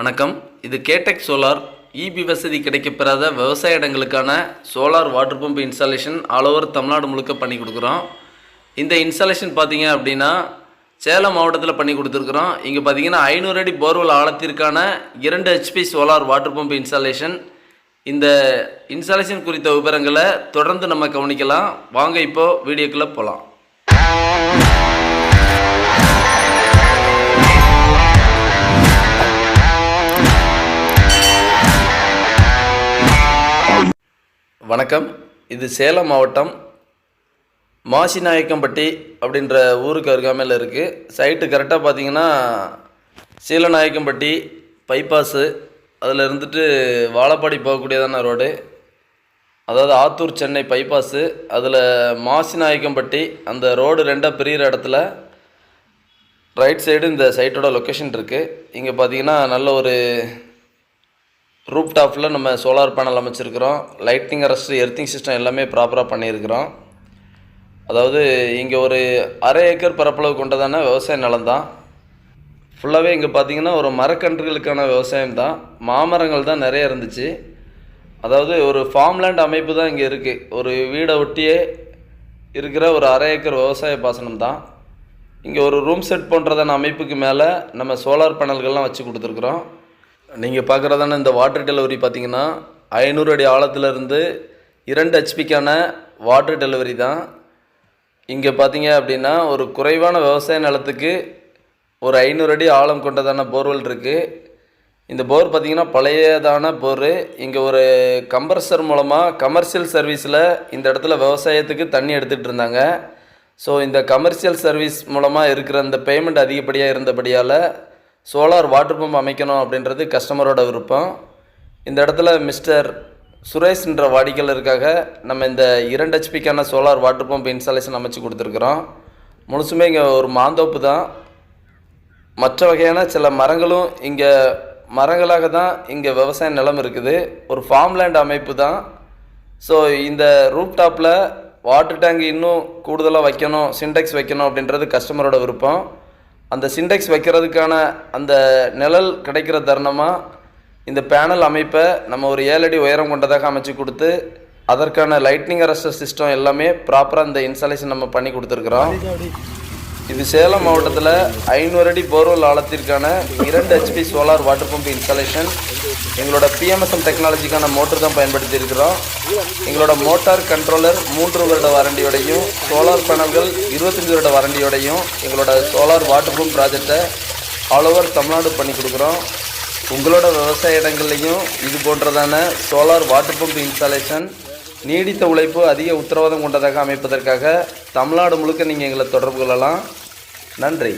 வணக்கம். இது கேடெக் solar. EB வசதி கிடைக்கப்பெறாத விவசாய இடங்களுக்கான solar water pump installation all over Tamil Nadu முழுக்க பண்ணி கொடுக்குறோம். இந்த இன்ஸ்டாலேஷன் பார்த்தீங்க அப்படின்னா சேலம் மாவட்டத்தில் பண்ணி கொடுத்துருக்குறோம். இங்கே பார்த்தீங்கன்னா ஐநூறு அடி போர்வெல் ஆழத்திற்கான இரண்டு HP solar water pump installation. இந்த இன்ஸ்டாலேஷன் குறித்த விவரங்களை தொடர்ந்து நம்ம கவனிக்கலாம். வாங்க இப்போ வீடியோக்குள்ளே போகலாம் வணக்கம். இது சேலம் மாவட்டம் மாசிநாயக்கம்பட்டி அப்படின்ற ஊருக்கு அருகாமையில் இருக்குது சைட்டு கரெக்டாக பார்த்தீங்கன்னா சீலநாயக்கம்பட்டி பைபாஸு அதில் இருந்துட்டு வாழப்பாடி போகக்கூடியதான ரோடு அதாவது ஆத்தூர் சென்னை பைபாஸு அதில் மாசிநாயக்கம்பட்டி அந்த ரோடு ரெண்டாக பிரிகிற இடத்துல ரைட் சைடு இந்த சைட்டோட லொக்கேஷன் இருக்குது இங்கே பார்த்தீங்கன்னா நல்ல ஒரு ரூப் டாப்பில் நம்ம சோலார் பேனல் அமைச்சிருக்கிறோம். லைட்டிங் அரஸ்ட் எர்த்திங் சிஸ்டம் எல்லாமே ப்ராப்பராக பண்ணியிருக்கிறோம். அதாவது இங்கே ஒரு அரை ஏக்கர் பரப்பளவு கொண்டதான விவசாய நிலம் தான். ஃபுல்லாகவே இங்கே பார்த்தீங்கன்னா ஒரு மரக்கன்றுகளுக்கான விவசாயம் தான். மாமரங்கள் தான் நிறைய இருந்துச்சு. அதாவது ஒரு ஃபார்ம்லேண்ட் அமைப்பு தான் இங்கே இருக்குது ஒரு வீடை ஒட்டியே இருக்கிற ஒரு அரை ஏக்கர் விவசாய பாசனம் தான். இங்கே ஒரு ரூம் செட் போன்றதான அமைப்புக்கு மேலே நம்ம சோலார் பேனல்கள்லாம் வச்சு கொடுத்துருக்குறோம். நீங்கள் பார்க்குறதான இந்த வாட்டர் டெலிவரி பார்த்தீங்கன்னா ஐநூறு அடி ஆழத்துலேருந்து இரண்டு ஹெச்பிக்கான வாட்டர் டெலிவரி தான். இங்கே பார்த்தீங்க அப்படின்னா ஒரு குறைவான விவசாய நிலத்துக்கு ஒரு ஐநூறு அடி ஆழம் கொண்டதான போர்வெல் இருக்குது இந்த போர் பார்த்திங்கன்னா பழையதான போர் இங்கே ஒரு கம்ப்ரஸர் மூலமாக கமர்ஷியல் சர்வீஸில் இந்த இடத்துல விவசாயத்துக்கு தண்ணி எடுத்துகிட்டு இருந்தாங்க. ஸோ இந்த கமர்ஷியல் சர்வீஸ் மூலமாக இருக்கிற அந்த பேமெண்ட் அதிகப்படியாக இருந்தபடியால் சோலார் வாட்டர் பம்ப் அமைக்கணும் அப்படின்றது கஸ்டமரோட விருப்பம். இந்த இடத்துல மிஸ்டர் சுரேஷ்ன்ற வாடிக்கையாளருக்காக நம்ம இந்த இரண்டு ஹெச்பிக்கான சோலார் வாட்டர் பம்ப் இன்ஸ்டாலேஷன் அமைச்சு கொடுத்துருக்குறோம். முழுசுமே இங்கே ஒரு மாந்தோப்பு தான். மற்ற வகையான சில மரங்களும் இங்கே மரங்களாக தான் இங்கே விவசாய நிலம் இருக்குது. ஒரு ஃபார்ம்லேண்ட் அமைப்பு தான். ஸோ இந்த ரூப் டாப்பில் வாட்டர் டேங்க் இன்னும் கூடுதலாக வைக்கணும் சின்டெக்ஸ் வைக்கணும் அப்படின்றது கஸ்டமரோட விருப்பம். அந்த சிண்டெக்ஸ் வைக்கிறதுக்கான அந்த நிழல் கிடைக்கிற தருணமாக இந்த பேனல் அமைப்பை நம்ம ஒரு ஏழடி உயரம் கொண்டதாக அமைச்சு கொடுத்து அதற்கான லைட்னிங் அரஸ்டர் சிஸ்டம் எல்லாமே ப்ராப்பராக இந்த இன்ஸ்டாலேஷன் நம்ம பண்ணி கொடுத்துருக்குறோம். இது சேலம் மாவட்டத்தில் ஐநூறு அடி போர்வெல் ஆழத்திற்கான இரண்டு HP solar water pump installation எங்களோட பிஎம்எஸ்எம் டெக்னாலஜிக்கான மோட்டர் தான் பயன்படுத்தி இருக்கிறோம் எங்களோட மோட்டார் கண்ட்ரோலர் மூன்று வருட வாரண்டியோடையும் சோலார் பேனல்கள் இருபத்தஞ்சி வருட வாரண்டியோடையும் எங்களோட சோலார் வாட்டர் பம்ப் ப்ராஜெக்டை ஆல் ஓவர் தமிழ்நாடு பண்ணி கொடுக்குறோம். உங்களோட விவசாய இடங்கள்லையும் இது போன்றதான சோலார் வாட்டர் பம்ப் இன்ஸ்டாலேஷன் நீடித்த உழைப்பு அதிக உத்தரவாதம் கொண்டதாக அமைப்பதற்காக தமிழ்நாடு முழுக்க நீங்கள் எங்களை தொடர்பு கொள்ளலாம். நன்றி.